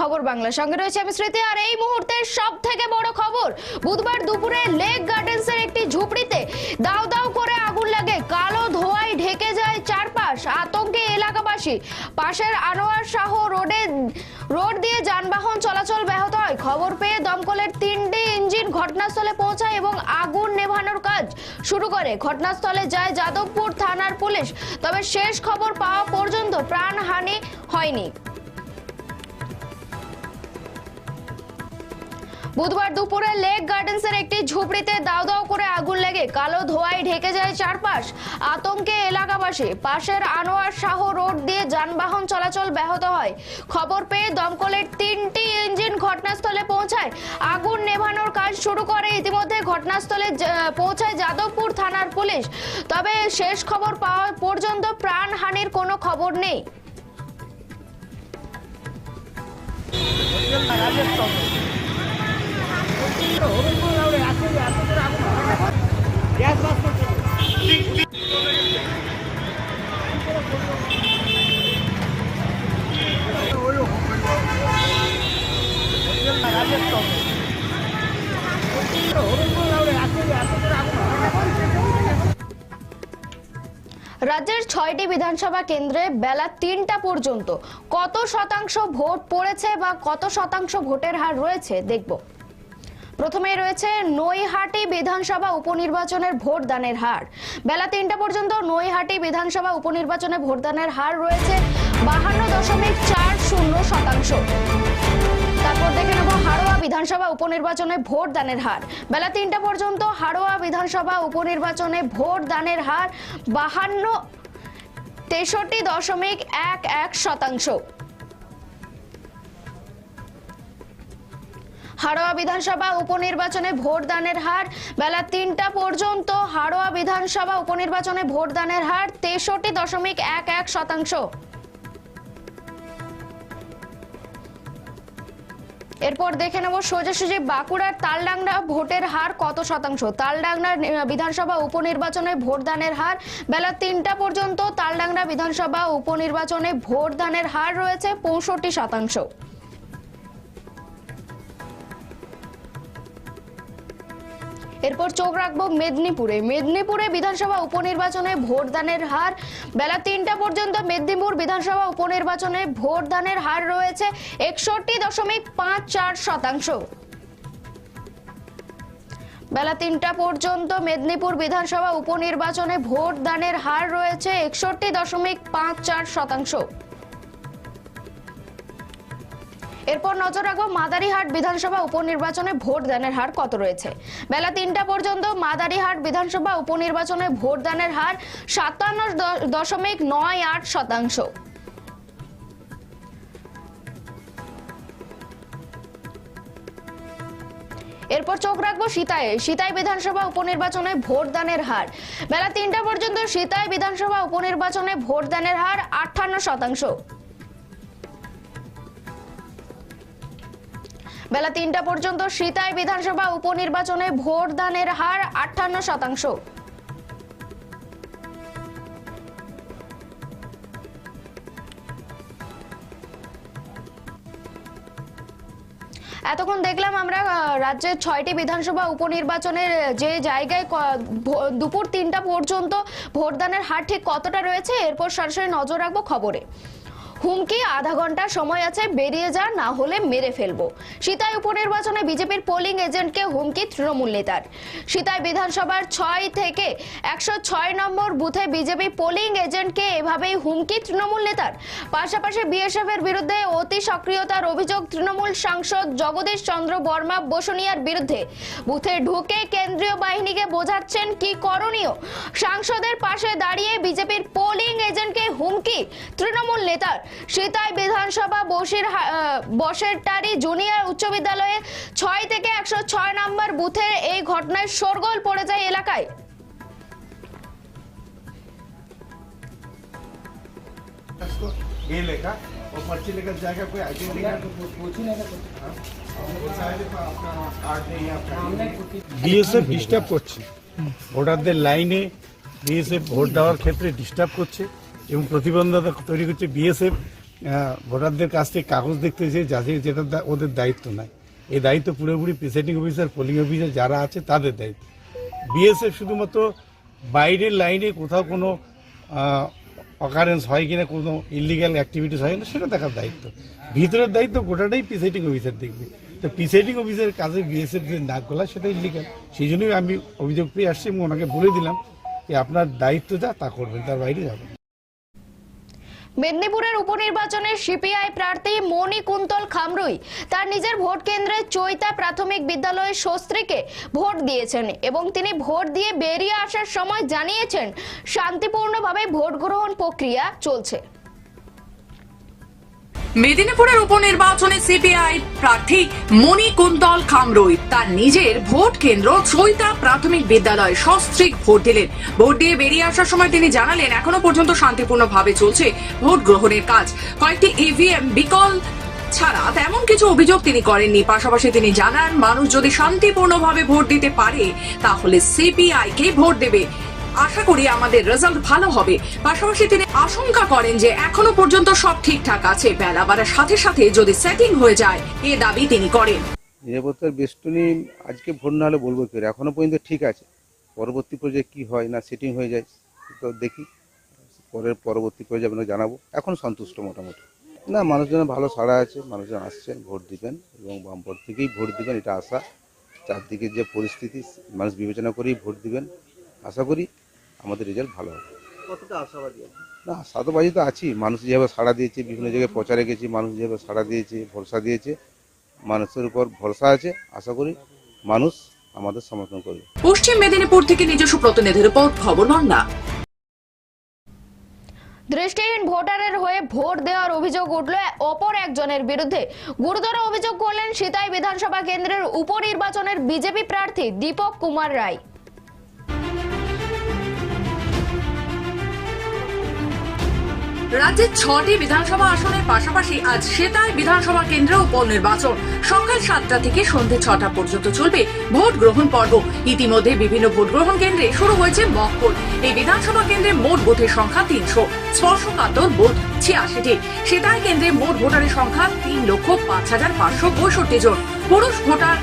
খবর বাংলা। সঙ্গে রয়েছে আমি স্মৃতি, আর এই মুহূর্তের সব থেকে বড় খবর, বুধবার দুপুরে লেক গার্ডেন্সের একটি ঝুপড়িতে দাও দাও করে আগুন লাগে। কালো ধোঁয়ায় ঢেকে যায় চারপাশ, আতঙ্কে এলাকাবাসী। পাশের আনোয়ার শাহ রোডে, রোড দিয়ে যানবাহন চলাচল ব্যাহত হয়। খবর পেয়ে দমকলের তিনটি ইঞ্জিন ঘটনাস্থলে পৌঁছায় এবং আগুন নেভানোর কাজ শুরু করে। ঘটনাস্থলে যায় যাদবপুর থানার পুলিশ, তবে শেষ খবর পাওয়া পর্যন্ত প্রাণহানি হয়নি। বুধবার দুপুরে লেক গার্ডেন্সের একটি ঝুপড়িতে দাও দাও করে আগুন লেগে কালো ধোঁয়ায় ঢেকে যায় চারপাশ। আতঙ্কে এলাকাবাসী, পাশের আনোয়ার শাহ রোড দিয়ে যানবাহন চলাচল ব্যাহত হয়। খবর পেয়ে দমকলের তিনটি ইঞ্জিন ঘটনাস্থলে পৌঁছায়। আগুন নেভানোর কাজ শুরু করে ইতিমধ্যে ঘটনাস্থলে পৌঁছায় যাদবপুর থানার পুলিশ। তবে শেষ খবর পাওয়া পর্যন্ত প্রাণহানির কোনো খবর নেই। রাজ্যের ছয়টি বিধানসভা কেন্দ্রে বেলা তিনটা পর্যন্ত কত শতাংশ ভোট পড়েছে বা কত শতাংশ ভোটের হার রয়েছে দেখব। প্রথমে রয়েছে নৈহাটি বিধানসভা উপনির্বাচনের ভোটদানের হার। বেলা তিনটা পর্যন্ত নৈহাটি বিধানসভা উপনির্বাচনে ভোটদানের হার রয়েছে বাহান্ন দশমিক চার শূন্য শতাংশ। তারপর দেখে নেব হাড়োয়া বিধানসভা উপনির্বাচনে ভোট দানের হার। বেলা তিনটা পর্যন্ত হাড়োয়া বিধানসভা উপনির্বাচনে ভোট দানের হার বাহান্ন তেষট্টি দশমিক এক এক শতাংশ। হাড়োয়া বিধানসভা উপনির্বাচনে ভোট দানের হার, বেলা তিনটা পর্যন্ত হাড়োয়া বিধানসভা উপনির্বাচনে ভোট দানের হার তেষট্টি দশমিক এক এক শতাংশ। এরপর দেখে নেব সোজাসুজি বাঁকুড়ার তালডাংরা ভোটের হার কত শতাংশ। তালডাংরা বিধানসভা উপনির্বাচনে ভোটদানের হার, বেলা তিনটা পর্যন্ত তালডাংরা বিধানসভা উপনির্বাচনে ভোটদানের হার রয়েছে পঁয়ষট্টি শতাংশ। এরপর চোখ রাখব মেদিনীপুরে। মেদিনীপুরে বিধানসভা উপনির্বাচনে ভোটদানের হার। বেলা তিনটা পর্যন্ত মেদিনীপুর বিধানসভা উপনির্বাচনে ভোটদানের হার রয়েছে একষট্টি দশমিক পাঁচ চার শতাংশ। বেলা তিনটা পর্যন্ত মেদিনীপুর বিধানসভা উপনির্বাচনে ভোট দানের হার রয়েছে একষট্টি দশমিক পাঁচ চার শতাংশ। এরপর নজর রাখব মাদারিহাট বিধানসভা উপনির্বাচনে ভোট দানের হার কত রয়েছে? বেলা তিনটা পর্যন্ত মাদারিহাট বিধানসভা উপনির্বাচনে ভোট দানের হার সাতান্ন দশমিক নয় আট শতাংশ। এরপর চোখ রাখব সীতায় সীতাই বিধানসভা উপনির্বাচনে ভোট দানের হার। বেলা তিনটা পর্যন্ত সীতাই বিধানসভা উপনির্বাচনে ভোট দানের হার আটান্ন শতাংশ। বেলা তিনটা পর্যন্ত সীতাই বিধানসভা উপনির্বাচনে ভোটদানের হার আটান্ন শতাংশ। এতক্ষণ দেখলাম আমরা রাজ্যের ছয়টি বিধানসভা উপনির্বাচনের যে জায়গায় দুপুর তিনটা পর্যন্ত ভোটদানের হার ঠিক কতটা রয়েছে, এরপর সরাসরি নজর রাখব খবরে। হুমকি, আধা ঘণ্টা সময় আছে, বেরিয়ে যা না হলে মেরে ফেলব। সীতাই উপনির্বাচনে বিজেপির পোলিং এজেন্টকে হুমকি, তৃণমূল নেতার। সীতাই বিধানসভার ছয় থেকে একশো ছয় নম্বর বুথে বিজেপি পোলিং এজেন্টকে এভাবেই হুমকি, তৃণমূল নেতার। পাশাপাশি বিএসএফ এর বিরুদ্ধে অতি সক্রিয়তার অভিযোগ তৃণমূল সাংসদ জগদীশ চন্দ্র বর্মা বসনিয়ার বিরুদ্ধে। বুথে ঢুকে কেন্দ্রীয় বাহিনীকে বোঝাচ্ছেন, কি করণীয়? সাংসদের পাশে দাঁড়িয়ে বিজেপির পোলিং এজেন্টকে হুমকি, তৃণমূল নেতার। সীতাই বিধানসভা বসির বসেরটারি জুনিয়র উচ্চ বিদ্যালয়ে ছয় থেকে একশো ছয় নম্বর বুথে এই ঘটনায় শোরগোল পড়ে যায় এলাকায় इसको ये लेगा और पर्ची लेकर जाएगा कोई आइडेंटिटी कार्ड हाँ? वो सारे का आपका कार्ड नहीं है आपका বিএসএফ ডিস্টার্ব করছে ভোটারদের লাইনে বিএসএফ ভোট দেওয়ার ক্ষেত্রে ডিস্টার্ব করছে এবং প্রতিবন্ধকতা তৈরি করছে বিএসএফ ভোটারদের কাছ থেকে কাগজ দেখতে এসে যাদের যেটা ওদের দায়িত্ব নাই। এই দায়িত্ব পুরোপুরি প্রিসাইডিং অফিসার পোলিং অফিসার যারা আছে তাদের দায়িত্ব। বিএসএফ শুধুমাত্র বাইরের লাইনে কোথাও কোনো অকারেন্স হয় কিনা, কোনো ইলিগাল অ্যাক্টিভিটিস হয় না, সেটা দেখার দায়িত্ব। ভিতরের দায়িত্ব গোটাটাই প্রিসাইডিং অফিসার দেখবে। তো প্রিসাইডিং অফিসারের কাজে বিএসএফ যে নাক গলা, সেটা ইলিগাল সেই জন্যই আমি অভিযোগ পেয়ে আসছি এবং ওনাকে বলে দিলাম যে আপনার দায়িত্ব যা তা করবেন, তার বাইরে যাবেন না। মেদিনীপুরের উপনির্বাচনে সিপিআই প্রার্থী মনি কুন্তল খামরুই তার নিজের ভোট কেন্দ্রে চৈতা প্রাথমিক বিদ্যালয়ের সস্ত্রীকে ভোট দিয়েছেন এবং তিনি ভোট দিয়ে বেরিয়ে আসার সময় জানিয়েছেন, শান্তিপূর্ণভাবে ভোট গ্রহণ প্রক্রিয়া চলছে। মেদিনীপুরের উপনির্বাচনে সিপিআই প্রার্থী মণি কুন্তল খামরুই তার নিজের ভোট কেন্দ্র চৈতা প্রাথমিক বিদ্যালয় সস্ত্রীক ভোট দিলেন। ভোট দিয়ে বেরিয়ে আসার সময় তিনি জানালেন, এখনও পর্যন্ত শান্তিপূর্ণভাবে চলছে ভোট গ্রহণের কাজ। কয়েকটি ইভিএম বিকল ছাড়া তেমন কিছু অভিযোগ তিনি করেননি। পাশাপাশি তিনি জানান, মানুষ যদি শান্তিপূর্ণভাবে ভোট দিতে পারে, তাহলে সিপিআই কে ভোট দেবে। আশা করি আমাদের রেজাল্ট ভালো হবে। পাশাপাশি তিনি আশঙ্কা করেন যে এখনও পর্যন্ত সব ঠিকঠাক আছে। বেলা বাড়ার সাথে সাথে যদি সেটিং হয়ে যায়, এ দাবি তিনি করেন। নিরাপত্তার বেষ্টনী আজকে ভোট না হলে বলব কি এখনও পর্যন্ত ঠিক আছে। পরবর্তী পর্যায়ে কি হয় না সেটিং হয়ে যায়, তো দেখি। পরের পরবর্তী পর্যায়ে আপনাকে জানাব। এখন সন্তুষ্ট মোটামুটি। না, মানুষজন ভালো সাড়া আছে, মানুষজন আসছেন, ভোট দিবেন এবং বামপট থেকেই ভোট দিবেন, এটা আশা। চারদিকে যে পরিস্থিতি, মানুষ বিবেচনা করেই ভোট দিবেন। আশা করি আমাদের রেজাল্ট ভালো হবে। কতটা আশাবাদী না সাতবাজি তো আছি। মানুষ যেভাবে সাড়া দিয়েছে বিভিন্ন জায়গায় প্রচারে গেছি মানুষ যেভাবে সাড়া দিয়েছে ভরসা দিয়েছে মানুষের উপর ভরসা আছে। আশা করি মানুষ আমাদের সমর্থন করবে। পশ্চিম মেদিনীপুর থেকে নিজস্ব প্রতিনিধি রিপোর্ট খবর বাংলা দৃষ্টিহীন ভোটারের হয়ে ভোট দেওয়ার অভিযোগ উঠল অপর একজনের বিরুদ্ধে। গুরুতর অভিযোগ করলেন সিতাই বিধানসভা কেন্দ্রের উপনির্বাচনের বিজেপি প্রার্থী দীপক কুমার রায়। রাজ্যের ছটি বিধানসভা আসনের পাশাপাশি আজ সেতাই বিধানসভা কেন্দ্রে উপনির্বাচন সকাল সাতটা থেকে সন্ধে ছটা পর্যন্ত চলবে ভোট গ্রহণ পর্ব। ইতিমধ্যে বিভিন্ন ভোট গ্রহণ কেন্দ্রে শুরু হয়েছে মকপোল এই বিধানসভা কেন্দ্রে মোট ভোটের সংখ্যা তিনশো। স্পর্শকাতর ভোট ছিয়াশিটি। সেতাই কেন্দ্রে মোট ভোটারের সংখ্যা তিন লক্ষ পাঁচ হাজার পাঁচশো পঁয়ষট্টি জন। পুরুষ ভোটার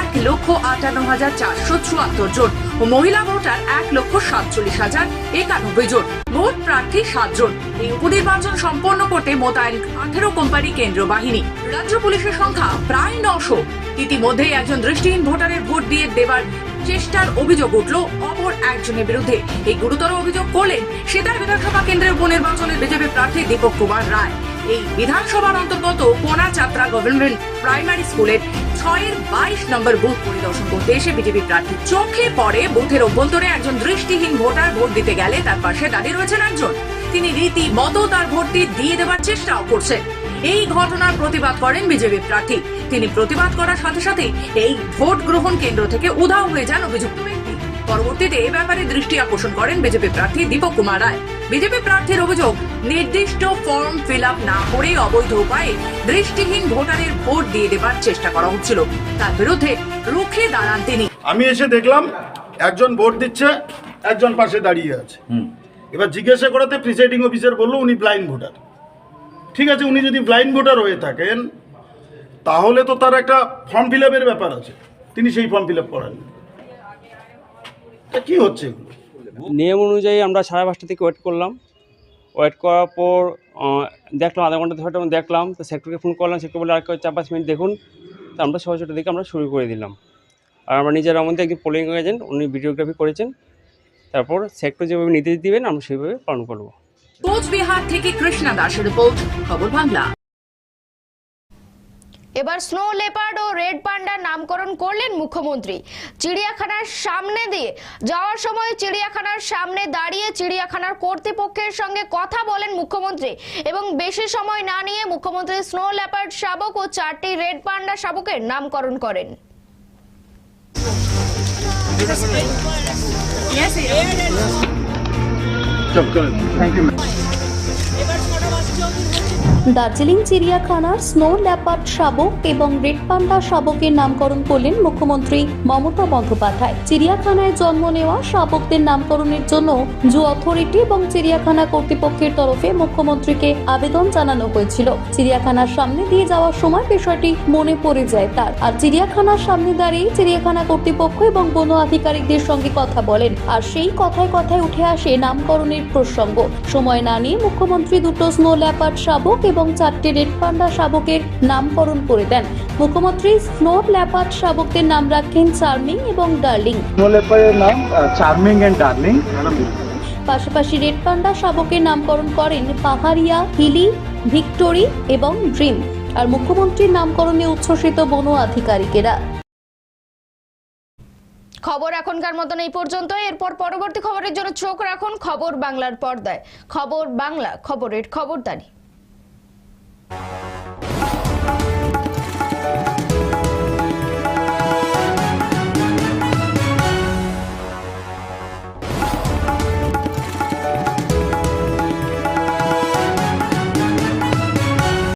এক লক্ষ আটান্ন হাজার চারশো চুয়াত্তর জন ও মহিলা ভোটার এক লক্ষ সাতচল্লিশ হাজার একানব্বই জন ভোট প্রার্থী সাতজন এই উপনির্বাচন সম্পন্ন করতে মোতায়েন আঠেরো কোম্পানি কেন্দ্র বাহিনী। রাজ্য পুলিশের সংখ্যা প্রায় নশো। ইতিমধ্যেই একজন দৃষ্টিহীন ভোটারের ভোট দিয়ে দেবার চেষ্টার অভিযোগ উঠল অপর একজনের বিরুদ্ধে। এই গুরুতর অভিযোগ করলেন সেতার বিধানসভা কেন্দ্রের উপনির্বাচনের বিজেপি প্রার্থী দীপক কুমার রায়। এই বিধানসভার অন্তর্গত কোনা চাত্রা গভর্নমেন্ট প্রাইমারি স্কুলের ছয়ের বাইশ নম্বর বুথ পরিদর্শন করতে এসে বিজেপি প্রার্থী চোখে পড়ে বুথের অভ্যন্তরে একজন দৃষ্টিহীন ভোটার ভোট দিতে গেলে তার পাশে দাঁড়িয়ে রয়েছেন একজন। তিনি রীতি মতো তার ভোটটি দিয়ে দেওয়ার চেষ্টাও করছেন। এই ঘটনার প্রতিবাদ করেন বিজেপি প্রার্থী। তিনি প্রতিবাদ করার সাথে সাথে এই ভোট গ্রহণ কেন্দ্র থেকে উধাও হয়ে যান অভিযুক্ত পরবর্তীতে এ ব্যাপারে দৃষ্টি আকর্ষণ করেন বিজেপি প্রার্থী দীপক কুমার রায়। বিজেপি প্রার্থীর অভিযোগ নির্দিষ্ট ফর্ম ফিল আপ না করে অবৈধ উপায়ে দৃষ্টিহীন ভোটারের ভোট দিয়ে দেবার চেষ্টা করা হচ্ছিল। তার বিরুদ্ধে রুখে দাঁড়ান তিনি। আমি এসে দেখলাম একজন ভোট দিচ্ছে একজন পাশে দাঁড়িয়ে আছে। এবার জিজ্ঞাসা করাতে প্রিসাইডিং অফিসার বলল উনি ব্লাইন্ড ভোটার ঠিক আছে উনি যদি ব্লাইন্ড ভোটার হয়ে থাকেন তাহলে তো তার একটা ফর্ম ফিল আপের ব্যাপার আছে। তিনি সেই ফর্ম ফিল আপ করেন কি হচ্ছে নিয়ম অনুযায়ী আমরা সাড়ে পাঁচটা থেকে ওয়েট করলাম। ওয়েট করার পর দেখলাম আধা ঘণ্টা ধরে দেখলাম তো সেক্টরকে ফোন করলাম সেক্টর বলে আর চার পাঁচ মিনিট দেখুন। তো আমরা ছয় ছটা দিকে আমরা শুরু করে দিলাম। আর আমরা নিজের আমাদের একজন পোলিং এজেন্ট উনি ভিডিওগ্রাফি করেছেন। তারপর সেক্টর যেভাবে নির্দেশ দিবেন আমরা সেইভাবে পালন করব। কোচবিহার থেকে কৃষ্ণা দাসের রিপোর্ট খবর বাংলা। এবার স্নো লেপার্ড ও রেড পান্ডার নামকরণ করলেন মুখ্যমন্ত্রী চিড়িয়াখানার সামনে দিয়ে যাওয়ার সময় চিড়িয়াখানার সামনে দাঁড়িয়ে চিড়িয়াখানার কর্তৃপক্ষের সঙ্গে কথা বলেন মুখ্যমন্ত্রী এবং বেশি সময় না নিয়ে মুখ্যমন্ত্রী স্নো লেপার্ড শাবক ও চারটি রেড পান্ডা শাবকের নামকরণ করেন থ্যাংক ইউ দার্জিলিং চিড়িয়াখানার স্নো ল্যাপার্ড শাবক এবং রেড পান্ডা শাবকের নামকরণ করলেন মুখ্যমন্ত্রী মমতা বন্দ্যোপাধ্যায়। চিড়িয়াখানায় জন্ম নেওয়া শাবকদের নামকরণের জন্য জু অথরিটি এবং চিড়িয়াখানা কর্তৃপক্ষের তরফে মুখ্যমন্ত্রীকে আবেদন জানানো হয়েছিল। চিড়িয়াখানার সামনে দিয়ে যাওয়ার সময় বিষয়টি মনে পড়ে যায় তার। আর চিড়িয়াখানার সামনে দাঁড়িয়ে চিড়িয়াখানা কর্তৃপক্ষ এবং বন আধিকারিকদের সঙ্গে কথা বলেন আর সেই কথায় কথায় উঠে আসে নামকরণের প্রসঙ্গ। সময় না নিয়ে মুখ্যমন্ত্রী দুটো স্নো ল্যাপার্ড শাবক এবং চারটে রেড পান্ডা শাবকের নামকরণ করে দেন। মুখ্যমন্ত্রী স্নো ল্যাপার্ড শাবকদের নাম রাখেন চার্মিং এবং ডার্লিং। নাম চার্মিং অ্যান্ড ডার্লিং। পাশাপাশি রেড পান্ডা শাবকের নামকরণ করেন পাহাড়িয়া হিলি ভিক্টোরি এবং ড্রিম। আর মুখ্যমন্ত্রীর নামকরণে উচ্ছ্বসিত বন আধিকারিকেরা। খবর এখনকার মতন এই পর্যন্ত। এরপর পরবর্তী খবরের জন্য চোখ রাখুন খবর বাংলার পর্দায়। খবর বাংলা খবরের খবরদারি। Bye.